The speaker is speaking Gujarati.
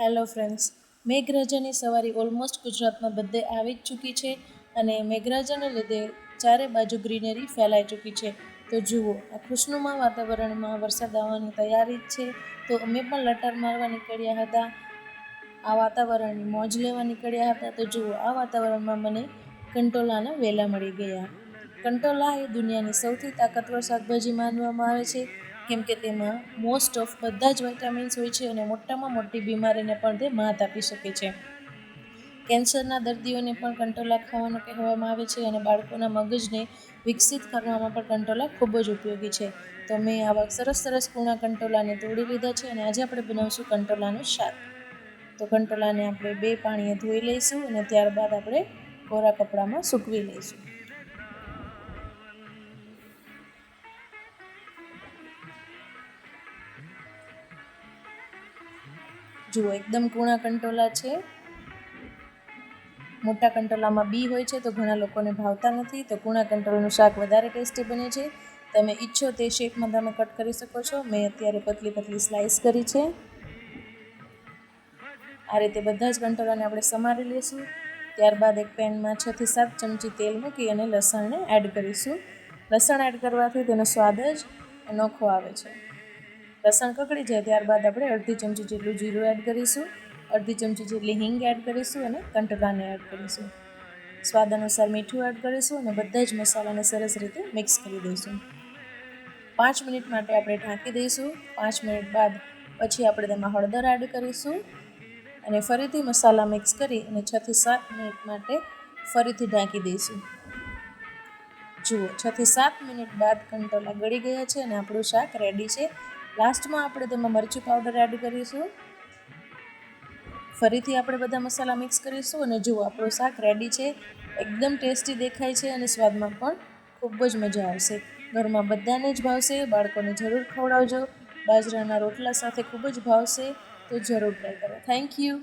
હેલો ફ્રેન્ડ્સ મેઘરાજાની સવારી ઓલમોસ્ટ ગુજરાતમાં બધે આવી જ ચૂકી છે અને મેઘરાજાને લીધે ચારે બાજુ ગ્રીનરી ફેલાઈ ચૂકી છે. તો જુઓ, આ ખુશનુમા વાતાવરણમાં વરસાદ આવવાની તૈયારી જ છે. તો અમે પણ લટાર મારવા નીકળ્યા હતા. આ વાતાવરણની મોજ લેવા નીકળ્યા હતા. તો જુઓ, આ વાતાવરણમાં મને કંટોલાના વેલા મળી ગયા. કંટોલા એ દુનિયાની સૌથી તાકાતવર શાકભાજી માનવામાં આવે છે. કેમ કે તેમાં મોસ્ટ ઓફ બધા જ વિટામિન્સ હોય છે અને મોટામાં મોટી બીમારીને પણ તે માત આપી શકે છે. કેન્સરના દર્દીઓને પણ કંટોલા ખાવાનું કહેવામાં આવે છે અને બાળકોના મગજને વિકસિત કરવામાં પણ કંટોલા ખૂબ જ ઉપયોગી છે. તો મેં આવા સરસ સરસ કૂણા કંટોલાને તોડી લીધા છે અને આજે આપણે બનાવશું કંટોલાનું શાક. તો કંટોલાને આપણે બે પાણીએ ધોઈ લઈશું અને ત્યારબાદ આપણે કોરા કપડામાં સૂકવી લઈશું. જુઓ, એકદમ કૂણા કંટોલા છે. મોટા કંટોલામાં બી હોય છે, તો ઘણા લોકોને ભાવતા નથી. તો કૂણા કંટોલાનું શાક વધારે ટેસ્ટી બને છે. તમે ઈચ્છો તે શેપમાં તમે કટ કરી શકો છો. મેં અત્યારે પતલી પતલી સ્લાઇસ કરી છે. આ રીતે બધા જ કંટોલાને આપણે સમારી લઈશું. ત્યારબાદ એક પેનમાં છથી સાત ચમચી તેલ મૂકી અને લસણને એડ કરીશું. લસણ એડ કરવાથી તેનો સ્વાદ જ અનોખો આવે છે. લસણ કકડી જાય ત્યારબાદ આપણે અડધી ચમચી જેટલું જીરું એડ કરીશું, અડધી ચમચી જેટલી હિંગ એડ કરીશું અને કંટકાને એડ કરીશું. સ્વાદ અનુસાર મીઠું એડ કરીશું અને બધા જ મસાલાને સરસ રીતે મિક્સ કરી દઈશું. પાંચ મિનિટ માટે આપણે ઢાંકી દઈશું. પાંચ મિનિટ બાદ પછી આપણે તેમાં હળદર એડ કરીશું અને ફરીથી મસાલા મિક્સ કરી અને છથી સાત મિનિટ માટે ફરીથી ઢાંકી દઈશું. જુઓ છથી સાત મિનિટ બાદ કંટોલા ગળી ગયા છે અને આપણું શાક રેડી છે. લાસ્ટમાં આપણે તેમાં મરચું પાવડર એડ કરીશું. ફરીથી આપણે બધા મસાલા મિક્સ કરીશું અને જુઓ આપણું શાક રેડી છે, એકદમ ટેસ્ટી દેખાય છે અને સ્વાદમાં પણ ખૂબ જ મજા આવશે. ઘરમાં બધાને જ ભાવશે, બાળકોને જરૂર ખવડાવજો. બાજરાના રોટલા સાથે ખૂબ જ ભાવશે, તો જરૂર ટ્રાય કરો. Thank you